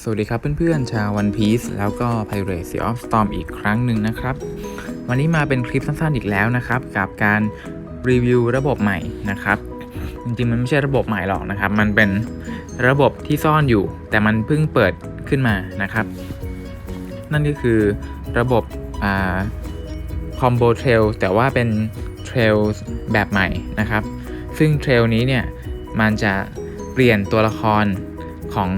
สวัสดีครับเพื่อนๆ ชาว One Piece แล้วก็ Pirate Sea of Storm อีกครั้งหนึ่งนะครับ วันนี้มาเป็นคลิปสั้นๆอีกแล้วนะครับ กับการรีวิวระบบใหม่นะครับ จริงๆ มันไม่ใช่ระบบใหม่หรอกนะครับ มันเป็นระบบที่ซ่อนอยู่ แต่มันเพิ่งเปิดขึ้นมานะครับ นั่นก็คือระบบอ่า Combo Trail แต่ว่าเป็น Trail แบบใหม่นะครับ ซึ่ง Trail นี้เนี่ยมันจะเปลี่ยนตัวละครของ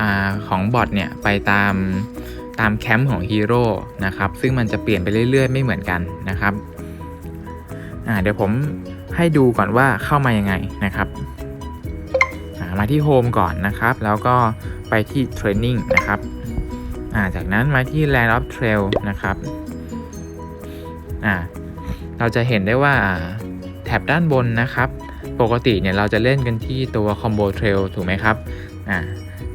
อของบอทเนี่ยไปตามตามแคมป์ของฮีโร่นะครับซึ่งมันจะเปลี่ยนไปเรื่อยๆ ไม่เหมือนกันนะครับเดี๋ยวผมให้ดูก่อนว่าเข้ามายังไงนะครับมาที่โฮมก่อนนะครับ แล้วก็ไปที่เทรนนิ่งนะครับาจากนั้นมาที่ Land of Trail นะครับเราจะเห็นได้ว่าแถบด้านบนนะครับ ปกติเนี่ยเราจะเล่นกันที่ตัว Combo Trail ถูกไหมครับ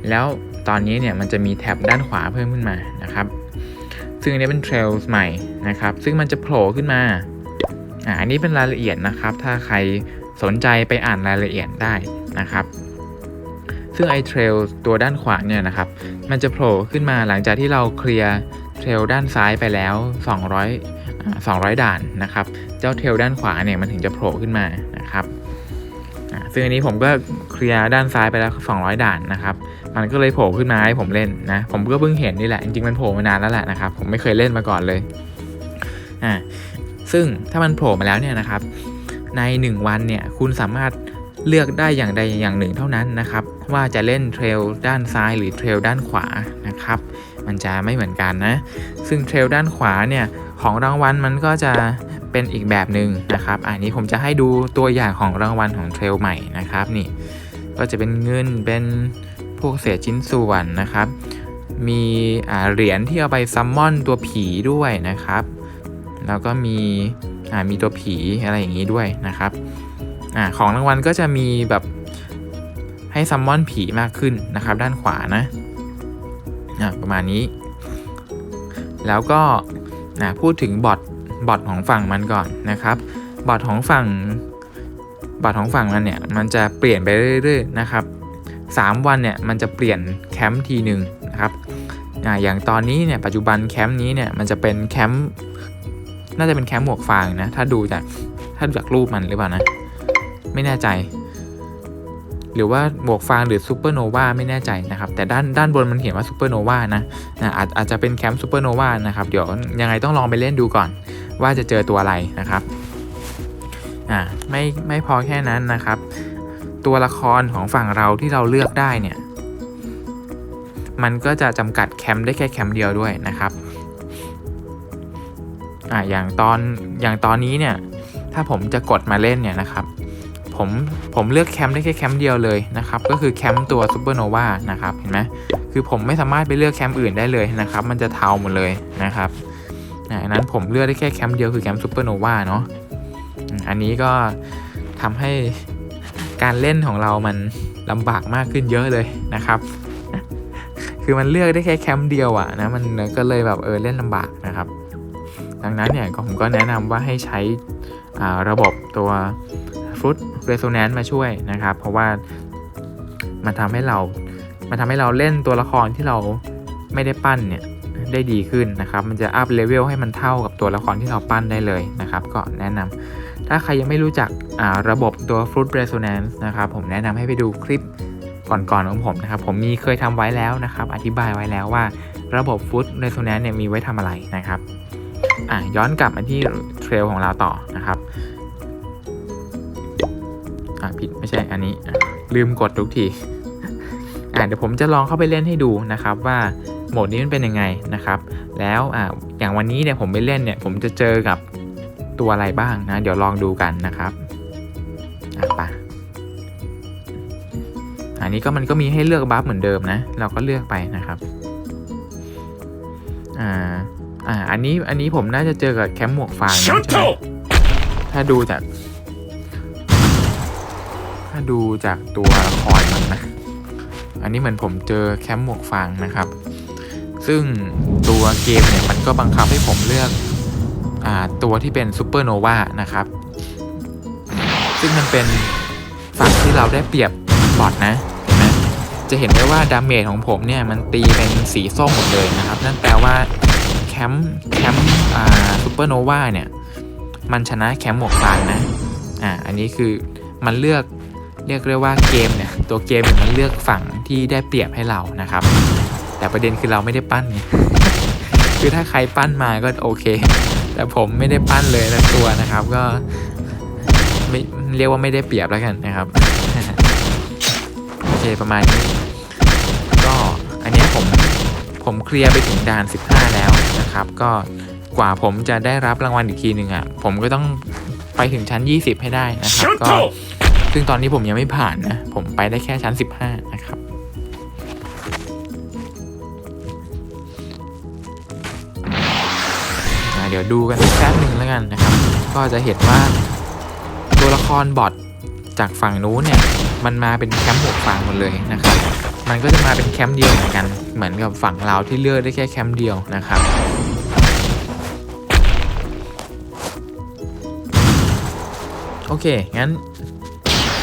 แล้วตอนนี้เนี่ยมันจะมีแท็บด้านขวาเพิ่มขึ้นมานะครับ ซึ่งอันนี้เป็น Trails ใหม่นะครับ ซึ่งมันจะโผล่ขึ้นมาอ่าอันนี้เป็นรายละเอียดนะครับ ถ้าใครสนใจไปอ่านรายละเอียดได้นะครับ ซึ่งไอ้ Trail ตัวด้านขวาเนี่ยนะครับ มันจะโผล่ขึ้นมาหลังจากที่เราเคลียร์เทรลด้านซ้ายไปแล้ว 200 200 ด่านนะครับ เจ้าเทรลด้านขวาเนี่ยมันถึงจะโผล่ขึ้นมานะครับ ซึ่งอันนี้ผมก็เคลียร์ด้านซ้ายไปแล้ว 200 ด่านนะครับ มันก็เลยโผล่ขึ้นมาให้ผมเล่นนะ ผมก็เพิ่งเห็นนี่แหละ จริงๆมันโผล่มานานแล้วแหละนะครับ ผมไม่เคยเล่นมาก่อนเลย อ่า ซึ่งถ้ามันโผล่มาแล้วเนี่ยนะครับ ใน 1 วันเนี่ย คุณสามารถเลือกได้อย่างใดอย่างหนึ่งเท่านั้นนะครับ ว่าจะเล่นเทรลด้านซ้ายหรือเทรลด้านขวานะครับ มันจะไม่เหมือนกันนะ ซึ่งเทรลด้านขวาเนี่ย ของรางวัลมันก็จะ เป็นอีกแบบหนึ่งนะครับ อันนี้ผมจะให้ดูตัวอย่างของรางวัลของเทรลใหม่นะครับนี่ก็จะเป็นเงินเป็นพวกเศษชิ้นส่วนนะครับ มีเหรียญที่เอาไปซัมมอนตัวผีด้วยนะครับ แล้วก็มีมีตัวผีอะไรอย่างนี้ด้วยนะครับอของรางวัลก็จะมีแบบให้ซัมมอนผีมากขึ้นนะครับ ด้านขวานะประมาณนี้ แล้วก็พูดถึงบอท บอทของฝั่งมันก่อนนะครับ บอทของฝั่งบอทของฝั่งมันเนี่ยมันจะเปลี่ยนไปเรื่อยๆนะครับ 3 วันเนี่ยมันจะเปลี่ยนแคมป์ทีหนึ่งนะครับอย่างตอนนี้เนี่ยปัจจุบันแคมป์นี้เนี่ยมันจะเป็นแคมป์น่าจะเป็นแคมป์หมวกฟางนะถ้าดูจากถ้าดูจากรูปมันหรือเปล่านะ ไม่แน่ใจ หรือว่าหมวกฟางหรือซูเปอร์โนวาไม่แน่ใจนะครับ แต่ด้านด้านบนมันเขียนว่าซูเปอร์โนวานะนะอาจอาจจะเป็นแคมป์ซูเปอร์โนวานะครับ เดี๋ยวยังไงต้องลองไปเล่นดูก่อนว่าจะเจอตัวอะไรนะครับอ่าไม่ไม่พอแค่นั้นนะครับ ตัวละครของฝั่งเราที่เราเลือกได้เนี่ยมันก็จะจำกัดแคมป์ได้แค่แคมป์เดียวด้วยนะครับอ่าอย่างตอนอย่างตอนนี้เนี่ยถ้าผมจะกดมาเล่นเนี่ยนะครับผมผมเลือกแคมป์ได้แค่แคมป์เดียวเลยนะครับก็คือแคมป์ตัวซูเปอร์โนวานะครับเห็นไหมคือผมไม่สามารถไปเลือกแคมป์อื่นได้เลยนะครับ มันจะเทาหมดเลยนะครับ อันนั้นผมเลือกได้แค่แคมป์เดียวคือแคมป์ซูเปอร์โนวาเนาะอันนี้ก็ทำให้การเล่นของเรามันลำบากมากขึ้นเยอะเลยนะครับ คือมันเลือกได้แค่แคมป์เดียวอะนะมันก็เลยแบบเออเล่นลำบากนะครับ ดังนั้นเนี่ยผมก็แนะนำว่าให้ใช้ระบบตัว Foot Resonance มาช่วยนะครับ เพราะว่ามันทำให้เรา มันทำให้เราเล่นตัวละครที่เราไม่ได้ปั้นเนี่ย ได้ดีขึ้นนะครับ มันจะอัพเลเวลให้มันเท่ากับตัวละครที่เราปั้นได้เลยนะครับ ก็แนะนำถ้าใครยังไม่รู้จักระบบตัว Foot Resonance นะครับ ผมแนะนำให้ไปดูคลิปก่อนๆของผมนะครับ ผมมีเคยทำไว้แล้วนะครับ อธิบายไว้แล้วว่าระบบ Foot Resonance เนี่ยมีไว้ทำอะไรนะครับอะย้อนกลับมาที่เทรลของเราต่อนะครับอะผิดไม่ใช่อันนี้ลืมกดทุกที อะเดี๋ยวผมจะลองเข้าไปเล่นให้ดูนะครับว่าโหมดนี้มันเป็นยังไงนะครับ แล้วอะอย่างวันนี้เนี่ยผมไปเล่นเนี่ยผมจะเจอกับตัวอะไรบ้างนะเดี๋ยวลองดูกันนะครับอะไปอันนี้ก็มันก็มีให้เลือกบัฟเหมือนเดิมนะ เราก็เลือกไปนะครับอ่าอ่าอันนี้อันนี้ผมน่าจะเจอกับแคมป์หมวกฟางนะใช่ไหมถ้าดูจาก ถ้าดูจากตัวละครมันนะ อันนี้เหมือนผมเจอแคมป์หมวกฟางนะครับ ซึ่งตัวเกมเนี่ยมันก็บังคับให้ผมเลือกอตัวที่เป็นซูเปอร์โนวานะครับ ซึ่งมันเป็นฝั่งที่เราได้เปรียบบอทนะเห็นไหมจะเห็นได้ว่าดาเมจของผมเนี่ยมันตีเป็นสีส้มหมดเลยนะครับ นั่นแปลว่าแคมป์แคมป์ซูเปอร์โนวาเนี่ยมันชนะแคมป์หมวกฟางนะอ่าอันนี้คือมันเลือกเรียกเรียกว่าเกมเนี่ยตัวเกมเนี่ยมันเลือกฝั่ง ที่ได้เปรียบให้เรานะครับ แต่ประเด็นคือเราไม่ได้ปั้นไงคือถ้าใครปั้นมาก็โอเค แต่ผมไม่ได้ปั้นเลยนะตัวนะครับก็ไม่เรียกว่าไม่ได้เปรียบแล้วกันนะครับโอเคประมาณนี้ ก็อันเนี้ยผมผมเคลียร์ไปถึงด่าน 15 แล้วนะครับ ก็กว่าผมจะได้รับรางวัลอีกทีหนึ่งอะผมก็ต้องไปถึงชั้น 20 ให้ได้นะครับก็ซึ่งตอนนี้ผมยังไม่ผ่านนะ ผมไปได้แค่ชั้น 15 นะครับ เดี๋ยวดูกันสักแป๊บหนึ่งแล้วกันนะครับ ก็จะเห็นว่าตัวละครบอทจากฝั่งนู้นเนี่ยมันมาเป็นแคมป์หมวกฟางหมดเลยนะครับ มันก็จะมาเป็นแคมป์เดียวเหมือนกัน เหมือนกับฝั่งเราที่เลือกได้แค่แคมป์เดียวนะครับโอเค งั้น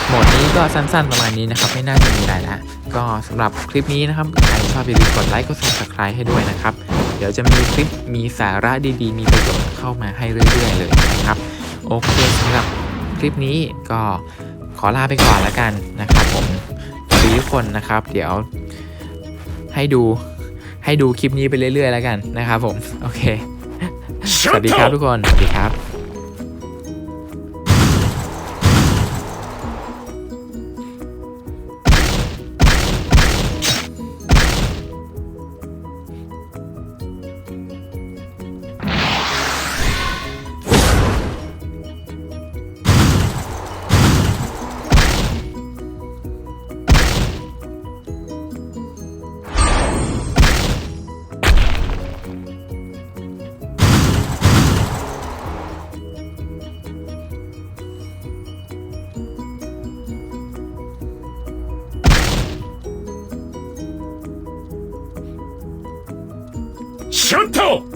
โหมดนี้ก็สั้นๆประมาณนี้นะครับ ไม่น่าจะมีอะไรละก็สำหรับคลิปนี้นะครับ ใครชอบอย่าลืมกดไลค์กด subscribe ให้ด้วยนะครับ เดี๋ยวจะมีคลิปมีสาระดีๆ มีประโยชน์เข้ามาให้เรื่อยๆเลยนะครับ โอเคสำหรับคลิปนี้ก็ขอลาไปก่อนแล้วกันนะครับผมสวัสดีทุกคนนะครับ เดี๋ยวให้ดูให้ดูคลิปนี้ไปเรื่อยๆแล้วกันนะครับผม โอเค สวัสดีครับทุกคน สวัสดีครับ 싫다!